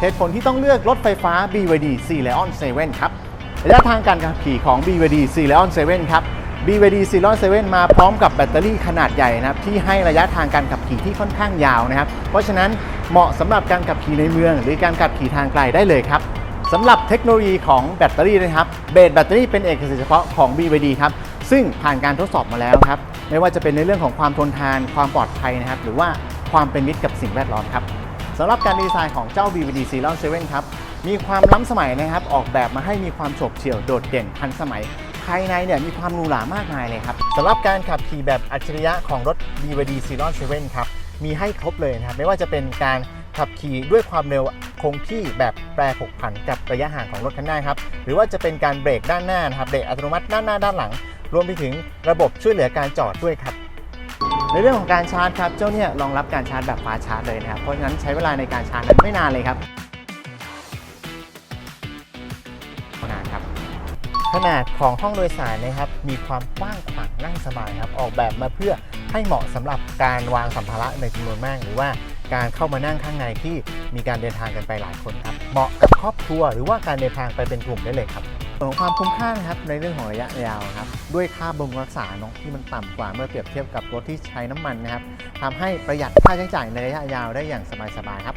เหตุผลที่ต้องเลือกรถไฟฟ้า BYD C Leon 7 ครับระยะทางการขับขี่ของ BYD C Leon 7 ครับ BYD C Leon 7 มาพร้อมกับแบตเตอรี่ขนาดใหญ่นะครับที่ให้ระยะทางการขับขี่ที่ค่อนข้างยาวนะครับ เพราะฉะนั้นเหมาะสำหรับการขับขี่ในเมือง หรือการขับขี่ทางไกลได้เลยครับสำหรับเทคโนโลยีของแบตเตอรี่นะครับเบสแบตเตอรี่เป็นเอกสิทธิ์เฉพาะของ BYD ครับซึ่งผ่านการทดสอบมาแล้วครับ ไม่ว่าจะเป็นในเรื่องของความทนทาน ความปลอดภัยนะครับ หรือว่าความเป็นมิตรกับสิ่งแวดล้อมครับ สำหรับการดีไซน์ของเจ้า BVD c e r o n 7ครับ มีความล้ำสมัยนะครับ ออกแบบมาให้มีความโฉบเฉี่ยวโดดเด่นทันสมัย ภายในเนี่ยมีความหรูหรามากมายเลยครับสำหรับการขับขี่แบบอัจฉริยะของรถ BVD c e r o n 7ครับ มีให้ครบเลยนะครับ ไม่ว่าจะเป็นการขับขี่ด้วยความเร็วคงที่แบบแปรผกผันกับระยะห่างของรถคันหน้าครับ หรือว่าจะเป็นการเบรกด้านหน้านะครับ เบรกอัตโนมัติด้านหน้าด้านหลัง รวมไปถึงระบบช่วยเหลือการจอดด้วยครับ ในเรื่องของการชาร์จครับ เจ้าเนี่ยรองรับการชาร์จแบบฟ้าชาร์จเลยนะครับ เพราะฉะนั้นใช้เวลาในการชาร์จนั้นไม่นานเลยครับไม่นานครับ ขนาดของห้องโดยสารนะครับ มีความกว้างขวางนั่งสบายครับ ออกแบบมาเพื่อให้เหมาะสำหรับการวางสัมภาระในจำนวนมาก หรือว่าการเข้ามานั่งข้างในที่มีการเดินทางกันไปหลายคนครับ เหมาะกับครอบครัวหรือว่าการเดินทางไปเป็นกลุ่มได้เลยครับ ส่วนของความคุ้มค่านะครับในเรื่องของระยะยาวครับด้วยค่าบำรุงรักษาเนาะที่มันต่ำกว่าเมื่อเปรียบเทียบกับรถที่ใช้น้ำมันนะครับทำให้ประหยัดค่าใช้จ่ายในระยะยาวได้อย่างสบายๆครับ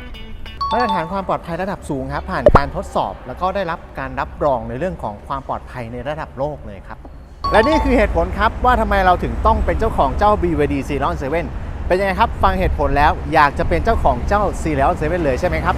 มาตรฐานความปลอดภัยระดับสูงครับผ่านการทดสอบ แล้วก็ได้รับการรับรองในเรื่องของความปลอดภัยในระดับโลกเลยครับ และนี่คือเหตุผลครับว่าทำไมเราถึงต้องเป็นเจ้าของเจ้า BVD c e r o n 7เป็นยังไงครับ ฟังเหตุผลแล้วอยากจะเป็นเจ้าของเจ้า c e r o n 7เลยใช่ไหมครับ